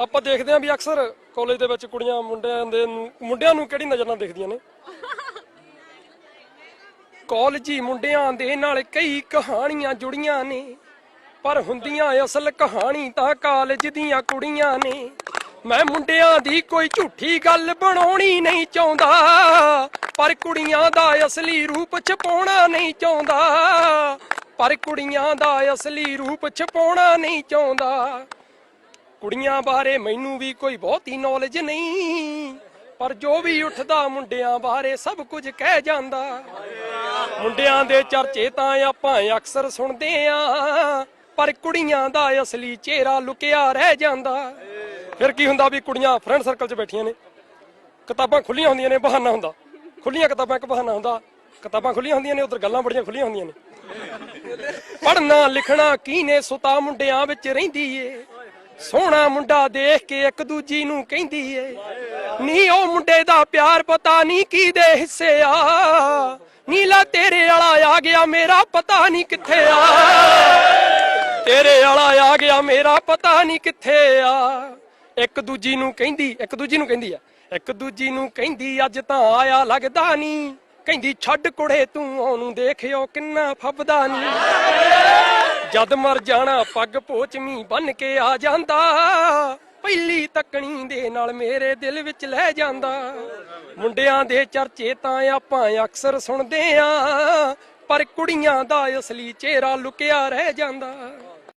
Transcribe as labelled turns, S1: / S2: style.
S1: ਆਪਾਂ ਦੇਖਦੇ ਆਂ ਵੀ ਅਕਸਰ ਕਾਲਜ ਦੇ ਵਿੱਚ ਕੁੜੀਆਂ ਮੁੰਡਿਆਂ ਦੇ ਨੂੰ, ਮੁੰਡਿਆਂ ਨੂੰ ਕਿਹੜੀ ਨਜ਼ਰ ਨਾਲ ਦੇਖਦੀਆਂ ਨੇ? ਕਾਲਜੀ ਮੁੰਡਿਆਂ ਦੇ ਨਾਲ ਕਈ ਕਹਾਣੀਆਂ ਜੁੜੀਆਂ ਨੇ, ਪਰ ਹੁੰਦੀਆਂ ਅਸਲ ਕਹਾਣੀ ਤਾਂ ਕਾਲਜ ਦੀਆਂ ਕੁੜੀਆਂ ਨੇ। ਮੈਂ ਮੁੰਡਿਆਂ ਦੀ ਕੋਈ ਝੂਠੀ ਗੱਲ ਬਣਾਉਣੀ ਨਹੀਂ ਚਾਹੁੰਦਾ, ਪਰ ਕੁੜੀਆਂ ਦਾ ਅਸਲੀ ਰੂਪ ਛਪਾਉਣਾ ਨਹੀਂ ਚਾਹੁੰਦਾ। ਪਰ ਕੁੜੀਆਂ ਦਾ ਅਸਲੀ ਰੂਪ ਛਪਾਉਣਾ ਨਹੀਂ ਚਾਹੁੰਦਾ। ਕੁੜੀਆਂ ਬਾਰੇ ਮੈਨੂੰ ਵੀ ਕੋਈ ਬਹੁਤੀ ਨੌਲੇਜ ਨਹੀਂ। ਪਰ ਜੋ ਵੀ ਉੱਠਦਾ ਮੁੰਡਿਆਂ ਬਾਰੇ ਸਭ ਕੁਝ ਕਹਿ ਜਾਂਦਾ। ਮੁੰਡਿਆਂ ਦੇ ਚਰਚੇ ਤਾਂ ਆਪਾਂ ਅਕਸਰ ਸੁਣਦੇ ਆਂ। ਪਰ ਕੁੜੀਆਂ ਦਾ ਅਸਲੀ ਚਿਹਰਾ ਲੁਕਿਆ ਰਹਿ ਜਾਂਦਾ। ਫਿਰ ਕੀ ਹੁੰਦਾ ਵੀ ਕੁੜੀਆਂ ਫਰੈਂਡ ਸਰਕਲ 'ਚ ਬੈਠੀਆਂ ਨੇ। ਕਿਤਾਬਾਂ ਖੁੱਲੀਆਂ ਹੁੰਦੀਆਂ ਨੇ, ਬਹਾਨਾ ਹੁੰਦਾ। ਖੁੱਲੀਆਂ ਕਿਤਾਬਾਂ ਇੱਕ ਬਹਾਨਾ ਹੁੰਦਾ। ਕਿਤਾਬਾਂ ਖੁੱਲੀਆਂ ਹੁੰਦੀਆਂ ਨੇ, ਉਧਰ ਗੱਲਾਂ ਬੜੀਆਂ ਖੁੱਲੀਆਂ ਹੁੰਦੀਆਂ ਨੇ। ਪੜਨਾ ਲਿਖਣਾ ਕੀ ਨੇ, ਸੁਤਾ ਮੁੰਡਿਆਂ ਵਿੱਚ ਰਹਿੰਦੀ ਏ। ਸੋਹਣਾ ਮੁੰਡਾ ਦੇਖ ਕੇ ਇੱਕ ਦੂਜੀ ਨੂੰ ਕਹਿੰਦੀ ਏ, ਨੀ ਉਹ ਮੁੰਡੇ ਦਾ ਪਿਆਰ ਪਤਾ ਨਹੀਂ ਕੀ ਦੇ ਹਿੱਸੇ ਆ। ਨੀਲਾ ਤੇਰੇ ਵਾਲਾ ਆ ਗਿਆ ਮੇਰਾ ਪਤਾ ਨਹੀਂ ਕਿੱਥੇ ਆ। ਤੇਰੇ ਵਾਲਾ ਆ ਗਿਆ ਮੇਰਾ ਪਤਾ ਨਹੀਂ ਕਿੱਥੇ ਆ। ਇੱਕ ਦੂਜੀ ਨੂੰ ਕਹਿੰਦੀ, ਇੱਕ ਦੂਜੀ ਨੂੰ ਕਹਿੰਦੀ ਆ, ਇੱਕ ਦੂਜੀ ਨੂੰ ਕਹਿੰਦੀ, ਅੱਜ ਤਾਂ ਆਇਆ ਲੱਗਦਾ ਨਹੀਂ ਕਹਿੰਦੀ, ਛੱਡ ਕੁੜੇ, ਤੂੰ ਉਹਨੂੰ ਦੇਖਿਓ ਕਿੰਨਾ ਫੱਬਦਾ ਨਹੀਂ ਜਦ ਮਰ ਜਾਣਾ ਪੱਗ ਪੋਚਮੀ ਬੰਨ ਕੇ ਆ ਜਾਂਦਾ। ਪਹਿਲੀ ਤੱਕਣੀ ਦੇ ਨਾਲ ਮੇਰੇ ਦਿਲ ਵਿੱਚ ਲੈ ਜਾਂਦਾ। ਮੁੰਡਿਆਂ ਦੇ ਚਰਚੇ ਤਾਂ ਆਪਾਂ ਅਕਸਰ ਸੁਣਦੇ ਆਂ, ਪਰ ਕੁੜੀਆਂ ਦਾ ਅਸਲੀ ਚਿਹਰਾ ਲੁਕਿਆ ਰਹਿ ਜਾਂਦਾ।